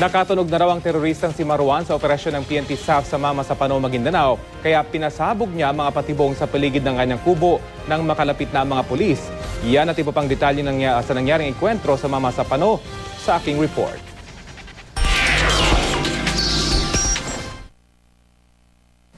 Nakatunog na raw ang teroristang si Marwan sa operasyon ng PNP SAF sa Mama sa Pano, Maguindanao. Kaya pinasabog niya mga patibong sa paligid ng kanyang kubo nang makalapit na mga pulis. Yan at iba pang detalye ng, sa nangyaring enkwentro sa Mama sa Pano sa aking report.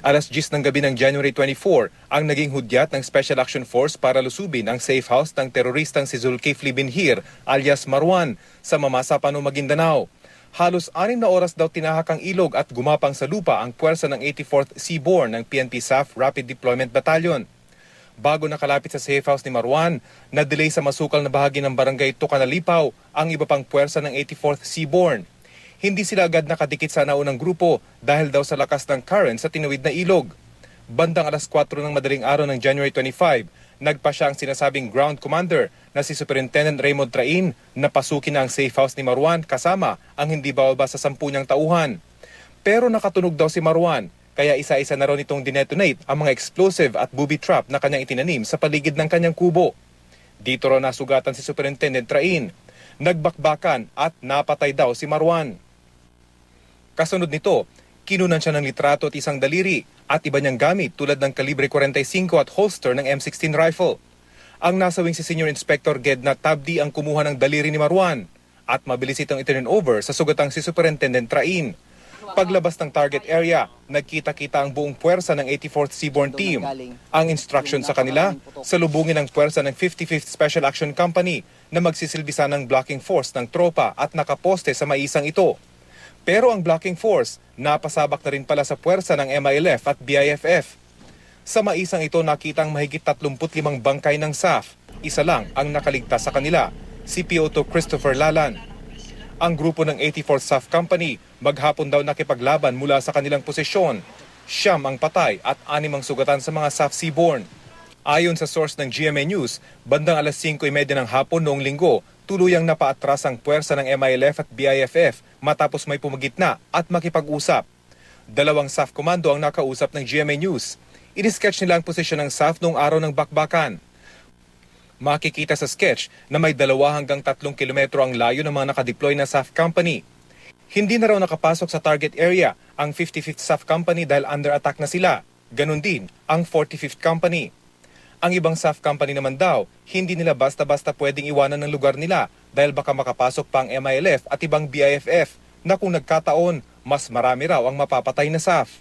Alas 10 ng gabi ng January 24 ang naging hudyat ng Special Action Force para lusubin ang safe house ng teroristang si Zulkifli Binhir alias Marwan sa Mamasa, Pano, Maguindanao. Halos anim na oras daw tinahak ang ilog at gumapang sa lupa ang puwersa ng 84th Seaborne ng PNP SAF Rapid Deployment Battalion. Bago nakalapit sa safe house ni Marwan, na-delay sa masukal na bahagi ng barangay Tucanalipaw ang iba pang puwersa ng 84th Seaborne. Hindi sila agad nakadikit sa naunang grupo dahil daw sa lakas ng current sa tinawid na ilog. Bandang alas 4 ng madaling araw ng January 25, nagpa siya ang sinasabing ground commander na si Superintendent Raymond Train na pasukin na ang safe house ni Marwan kasama ang hindi bababa sa sampu niyang tauhan. Pero nakatunog daw si Marwan, kaya isa-isa na raw nitong dinetonate ang mga explosive at booby trap na kanyang itinanim sa paligid ng kanyang kubo. Dito raw nasugatan si Superintendent Train. Nagbakbakan at napatay daw si Marwan. Kasunod nito, kinunan siya ng litrato at isang daliri at iba niyang gamit tulad ng kalibre 45 at holster ng M16 rifle. Ang nasawing si Senior Inspector Gedna Tabdi ang kumuha ng daliri ni Marwan at mabilis itong iturn over sa sugatang si Superintendent Train. Paglabas ng target area, nagkita-kita ang buong puwersa ng 84th Seaborne Team. Ang instruction sa kanila, salubungin ang puwersa ng 55th Special Action Company na magsisilbisa ng blocking force ng tropa at nakaposte sa maisang ito. Pero ang blocking force, napasabak na rin pala sa puwersa ng MILF at BIFF. Sa maisang ito nakitang mahigit 35 bangkay ng SAF. Isa lang ang nakaligtas sa kanila, si Piotr Christopher Lalan. Ang grupo ng 84th SAF Company maghapon daw nakipaglaban mula sa kanilang posisyon. Siyam ang patay at anim ang sugatan sa mga SAF Seaborne. Ayon sa source ng GMA News, bandang alas 5.30 ng hapon noong linggo, tuluyang napaatras ang puwersa ng MILF at BIFF matapos may pumagitna at makipag-usap. Dalawang SAF komando ang nakausap ng GMA News. Inisketch nila ang posisyon ng SAF noong araw ng bakbakan. Makikita sa sketch na may dalawa hanggang tatlong kilometro ang layo ng mga nakadeploy na SAF company. Hindi na raw nakapasok sa target area ang 55th SAF company dahil under attack na sila. Ganon din ang 45th company. Ang ibang SAF company naman daw, hindi nila basta-basta pwedeng iwanan ng lugar nila dahil baka makapasok pa ang MILF at ibang BIFF na kung nagkataon, mas marami raw ang mapapatay na SAF.